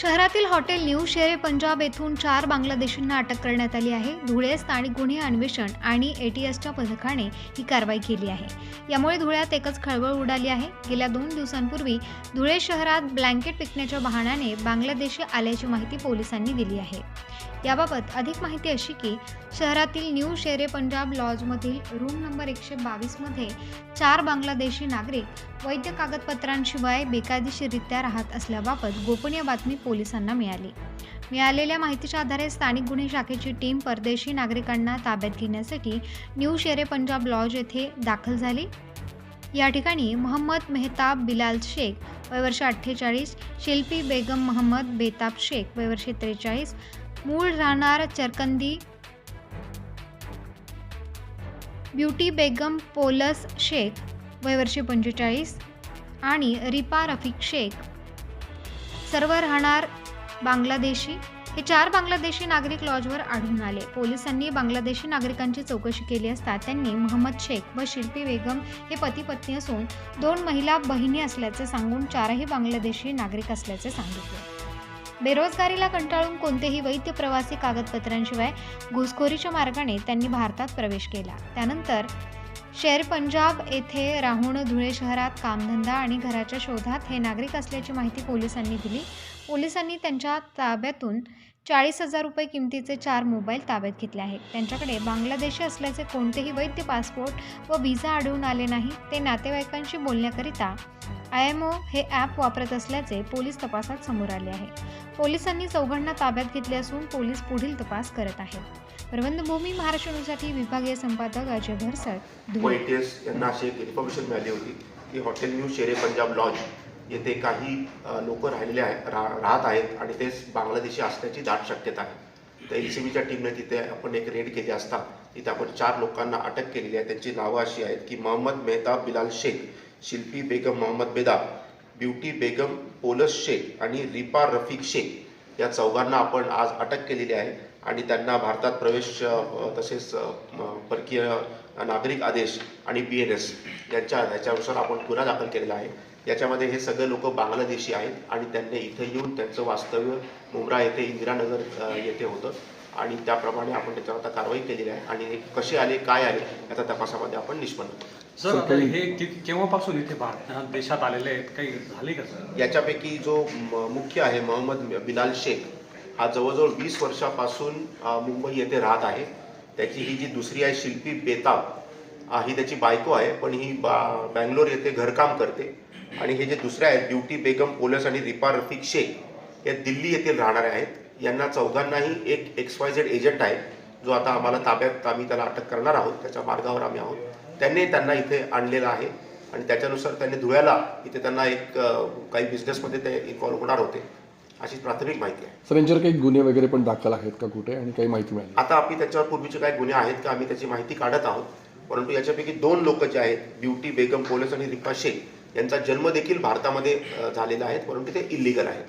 शहरातील hotel new शेरे पंजाब येथून चार बांगलादेशींना अटक करण्यात आली आहे. धुळे स्थानिक गुन्हे अन्वेषण आणि एटीएसच्या पथकाने ही कारवाई केली आहे. यामुळे धुळ्यात एकच खळबळ उडाली आहे. गेल्या दोन दिवसांपूर्वी धुळे शहरात ब्लँकेट विकण्याच्या बहाण्याने बांगलादेशी आल्याची माहिती पोलिसांनी दिली आहे. याबाबत अधिक माहिती अशी की शहरातील न्यू शेरे पंजाब लॉजमधील रूम नंबर एकशे बावीसमध्ये चार बांगलादेशी नागरिक वैद्य कागदपत्रांशिवाय बेकायदेशीररित्या राहत असल्याबाबत गोपनीय बातमी पोलिसांना मिळाली. मिळालेल्या माहितीच्या आधारे स्थानिक गुन्हे शाखेची टीम परदेशी नागरिकांना ताब्यात घेण्यासाठी न्यू शेरे पंजाब लॉज येथे दाखल झाली. या ठिकाणी मोहम्मद मेहताब बिलाल शेख वयवर्ष अठ्ठेचाळीस शिल्पी बेगम मोहम्मद बेताब शेख वयवर्षे त्रेचाळीस मूळ राहणार चरकंदी. ब्युटी बेगम पोलस शेख वयवर्षे पंचेचाळीस आणि रिपा रफिक शेख. सर्व राहणार बांगलादेशी. हे चार बांगलादेशी नागरिक लॉजवर आढळून आले. पोलिसांनी बांगलादेशी नागरिकांची चौकशी केली असता त्यांनी मोहम्मद शेख व शिल्पी बेगम हे पती पत्नी असून दोन महिला बहिणी असल्याचे सांगून चारही बांगलादेशी नागरिक असल्याचे सांगितले. बेरोजगारीला कंटाळून कोणतेही वैद्य प्रवासी कागदपत्रांशिवाय घुसखोरीच्या मार्गाने त्यांनी भारतात प्रवेश केला. त्यानंतर शेर पंजाब येथे राहून धुळे शहरात कामधंदा आणि घराच्या शोधात हे नागरिक असल्याची माहिती पोलिसांनी दिली. पोलिसांनी त्यांच्या ताब्यातून चाळीस हजार रुपये किमतीचे चार मोबाईल ताब्यात घेतले आहेत. त्यांच्याकडे बांगलादेशी असल्याचे कोणतेही वैद्य पासपोर्ट व व्हिसा आढळून आले नाही. ते नातेवाईकांशी बोलण्याकरिता आय एम ओ हे ॲप वापरत असल्याचे पोलीस तपासात समोर आले आहे. पोलिसांनी चौघांना ताब्यात घेतले असून पोलीस पुढील तपास करत आहेत. प्रबंधभूमी महाराष्ट्र न्यूजसाठी विभागीय संपादक अजय भरसर यांना अशी एक इन्फॉर्मेशन मिळाली होती की हॉटेल न्यू शेरे पंजाब लॉज येथे काही लोक राहिलेले आहेत रा राहत आहेत आणि ते बांगलादेशी असण्याची दाट शक्यता आहे. तर एल सी बीच्या टीमने तिथे आपण एक रेड केली असता तिथे आपण चार लोकांना अटक केलेली आहे. त्यांची नावं अशी आहेत की मोहम्मद मेहताब बिलाल शेख शिल्पी बेगम मोहम्मद बेदा ब्युटी बेगम पोलस शेख आणि रिपा रफिक शेख या चौघांना आपण आज अटक केलेली आहे. आणि त्यांना भारतात प्रवेश तसेच परकीय नागरिक आदेश आणि बी एन एस यांच्या ह्याच्यानुसार आपण गुन्हा दाखल केलेला आहे. याच्यामध्ये हे सगळे लोक बांगलादेशी आहेत आणि त्यांनी इथे येऊन त्यांचं वास्तव्य मुंब्रा येथे इंदिरानगर येथे होतं. आणि त्याप्रमाणे आपण त्याच्यावर आता कारवाई केलेली आहे आणि कसे आले काय आले याचा तपासामध्ये आपण निष्पन्न. सर हे केव्हापासून इथे भारत देशात आलेले आहेत? काही झाले का सर? याच्यापैकी जो मुख्य आहे मोहम्मद बिलाल शेख हा जवळजवळ वीस वर्षापासून मुंबई येथे राहत आहे. त्याची ही जी दुसरी आहे शिल्पी बेताब ही त्याची बायको आहे पण ही बा बँगलोर येथे घरकाम करते. आणि हे जे दुसरे आहेत ब्युटी बेगम पोलस आणि रिपा रफिक शेख या दिल्ली येथील राहणारे आहेत. यांना चौघांनाही एक एक्स वाय झेड एजंट आहे जो आता आम्हाला ताब्यात आम्ही त्याला अटक करणार आहोत त्याच्या मार्गावर आम्ही आहोत. त्यांनी त्यांना इथे आणलेलं आहे आणि त्याच्यानुसार त्यांनी धुळ्याला इथे त्यांना एक काही बिझनेसमध्ये ते इन्व्हॉल्व्ह होणार होते. अशी प्राथमिक माहिती आहे. सर यांच्यावर काही गुन्हे वगैरे पण दाखल आहेत का कुठे आणि काही माहिती मिळाली? आता आम्ही त्याच्यावर पूर्वीचे काही गुन्हे आहेत का आम्ही त्याची माहिती काढत आहोत. परंतु याच्यापैकी दोन लोक जे आहेत ब्युटी बेगम पोलस आणि रिपा शेख यांचा जन्म देखील भारतामध्ये झालेला आहे. परंतु ते इलिगल आहे